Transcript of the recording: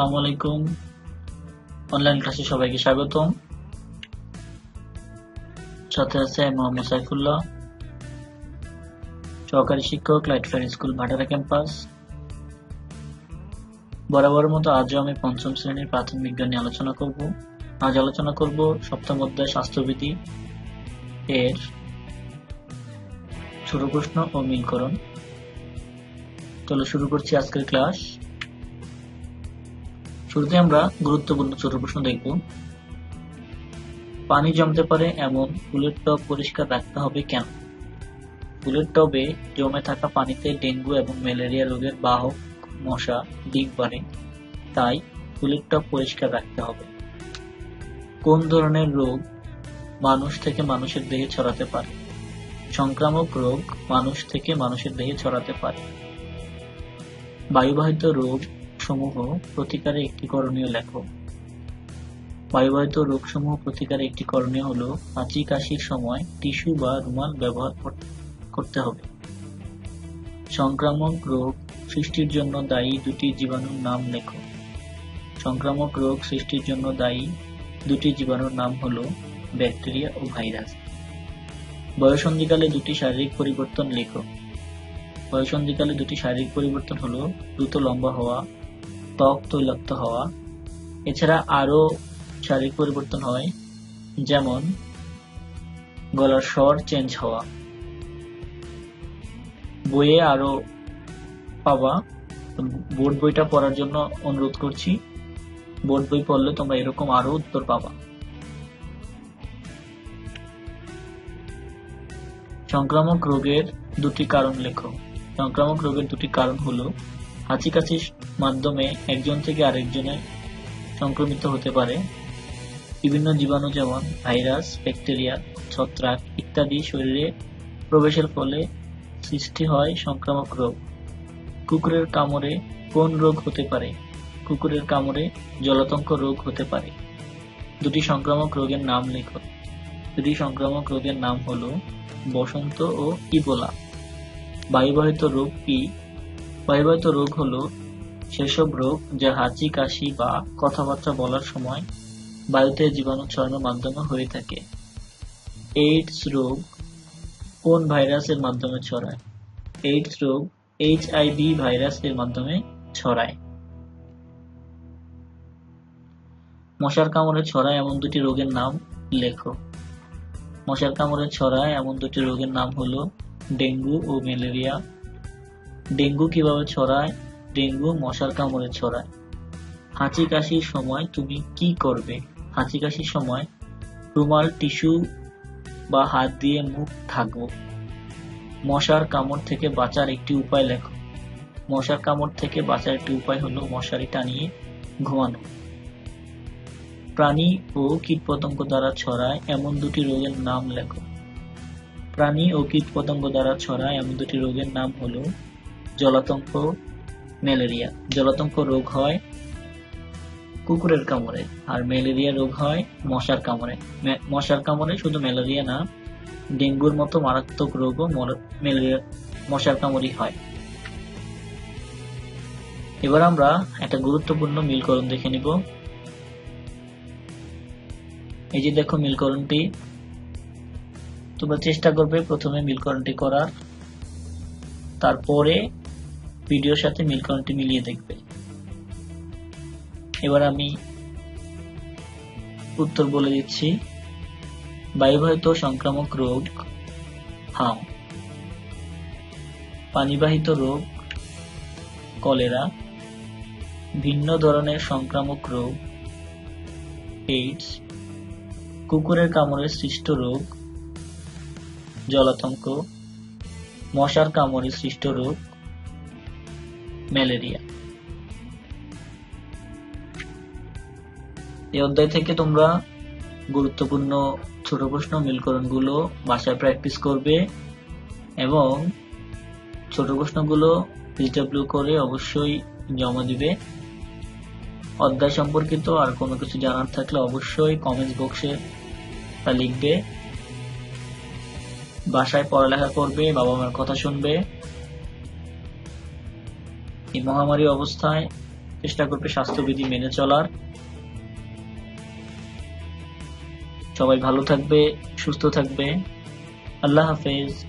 আসসালামু আলাইকুম। অনলাইন ক্লাসে সবাইকে স্বাগতম। সাথে আছে মোহাম্মদ সাইফুল্লাহ, সহকারী শিক্ষক light light fire school Bhatara campus. বরাবর মতো আজও আমি পঞ্চম শ্রেণির প্রাথমিক বিজ্ঞান নিয়ে আলোচনা করব। আজ আলোচনা করব সপ্তম অধ্যায় স্বাস্থ্যবিধি এর ছোট প্রশ্ন ও মিলকরণ। চলো শুরু করছি আজকের ক্লাস শুরুতে আমরা গুরুত্বপূর্ণ ছোট প্রশ্ন দেখব। পানি জমতে পারে এমন ফুলের টব পরিষ্কার রাখতে হবে কেন? ফুলের টবে জমে থাকা পানিতে ডেঙ্গু এবং ম্যালেরিয়া রোগের বাহক মশা ডিগ বাড়ে তাই ফুলের টব পরিষ্কার রাখতে হবে। কোন ধরনের রোগ মানুষ থেকে মানুষের দেহে ছড়াতে পারে? সংক্রামক রোগ মানুষ থেকে মানুষের দেহে ছড়াতে পারে। বায়ুবাহিত রোগ সমূহ প্রতিকারে একটি করণীয় লেখো বায়ুবাহিত রোগসমূহ প্রতিকারে একটি করণীয় হলো হাঁচি কাশির সময় টিস্যু বা রুমাল ব্যবহার করতে হবে। সংক্রামক রোগ সৃষ্টির জন্য দায়ী দুটি জীবাণুর নাম লেখো। সংক্রামক রোগ সৃষ্টির জন্য দায়ী দুটি জীবাণুর নাম হলো ব্যাকটেরিয়া ও ভাইরাস। বয়সন্ধিকালে দুটি শারীরিক পরিবর্তন লেখো। বয়সন্ধিকালে দুটি শারীরিক পরিবর্তন হল দ্রুত লম্বা হওয়া ত্বক তৈলাক্ত হওয়া, এছাড়া আরও শারীরিক পরিবর্তন হয়, যেমন গলার স্বর চেঞ্জ হওয়া, বইয়ে আরও পাবা বোর্ড বইটা পড়ার জন্য অনুরোধ করছি, বোর্ড বই পড়লে তোমরা এরকম আরও উত্তর পাবা। সংক্রামক রোগের দুটি কারণ লেখো। সংক্রামক রোগের দুটি কারণ হলো হাঁচি কাশির মাধ্যমে একজন থেকে আরেকজনে সংক্রমিত হতে পারে। বিভিন্ন জীবাণু যেমন ভাইরাস, ব্যাকটেরিয়া, ছত্রাক ইত্যাদি শরীরে প্রবেশের ফলে সৃষ্টি হয় সংক্রামক রোগ। কুকুরের কামড়ে কোন রোগ হতে পারে? কুকুরের কামড়ে জলাতঙ্ক রোগ হতে পারে। দুটি সংক্রামক রোগের নাম লেখো। দুটি সংক্রামক রোগের নাম হলো বসন্ত ও ইবোলা। বায়ুবাহিত রোগ কি বায়ুবাহিত রোগ হল সেসব রোগ যা হাঁচি, কাশি বা কথাবার্তা বলার সময় বায়ুতে জীবাণু ছড়ানোর মাধ্যমে হয়ে থাকে। এইডস রোগ কোন ভাইরাসের মাধ্যমে ছড়ায়? এইডস রোগ এইচ এইচআইভি ভাইরাসের মাধ্যমে ছড়ায়। মশার কামড়ে ছড়ায় এমন দুটি রোগের নাম লেখো। মশার কামড়ে ছড়ায় এমন দুটি রোগের নাম হলো ডেঙ্গু ও ম্যালেরিয়া। ডেঙ্গু কীভাবে ছড়ায়? ডেঙ্গু মশার কামড়ে ছড়ায়। হাঁচি কাশির সময় তুমি কি করবে? হাঁচি কাশির সময় রুমাল, টিস্যু বা হাত দিয়ে মুখ থাকব মশার কামড় থেকে বাঁচার একটি উপায় লেখো। মশার কামড় থেকে বাঁচার একটি উপায় হলো মশারি টানিয়ে ঘুমানো। প্রাণী ও কীটপতঙ্গ দ্বারা ছড়ায় এমন দুটি রোগের নাম লেখো। প্রাণী ও কীটপতঙ্গ দ্বারা ছড়ায় এমন দুটি রোগের নাম হলো জলাতঙ্ক, ম্যালেরিয়া। জলাতঙ্ক রোগ হয় কুকুরের কামড়ে, আর ম্যালেরিয়া রোগ হয় মশার কামড়ে। মশার কামড়ে শুধু ম্যালেরিয়া না, ডেঙ্গুর মতো মারাত্মক রোগও ম্যালেরিয়া, মশার কামড়ই হয়। এবার আমরা একটা গুরুত্বপূর্ণ মিলকরণ দেখে নিব। এই যে দেখো মিলকরণটি, তোমরা চেষ্টা করবে প্রথমে মিলকরণটি করার। তারপরে ভিডিওর সাথে মিল মিলকরণটি মিলিয়ে দেখবে। এবার আমি উত্তর বলে দিচ্ছি, বায়ুবাহিত সংক্রামক রোগ, হাম। পানিবাহিত রোগ, কলেরা, ভিন্ন ধরনের সংক্রামক রোগ, এইডস, কুকুরের কামড়ে সৃষ্ট রোগ, জলাতঙ্ক, মশার কামড়ে সৃষ্ট রোগ ম্যালেরিয়া এই অধ্যায় থেকে তোমরা গুরুত্বপূর্ণ ছোট প্রশ্ন, মিলকরণগুলো বাসায় প্র্যাকটিস করবে এবং ছোট প্রশ্নগুলো পিডব্লিউ করে অবশ্যই জমা দিবে। অধ্যায় সম্পর্কিত আর কোনো কিছু জানার থাকলে অবশ্যই কমেন্টস বক্সে তা লিখবে। বাসায় পড়ালেখা করবে বাবা মার কথা শুনবে। এই মহামারী অবস্থায় চেষ্টা করবে স্বাস্থ্যবিধি মেনে চলার। সবাই ভালো থাকবে, সুস্থ থাকবে। আল্লাহ হাফেজ।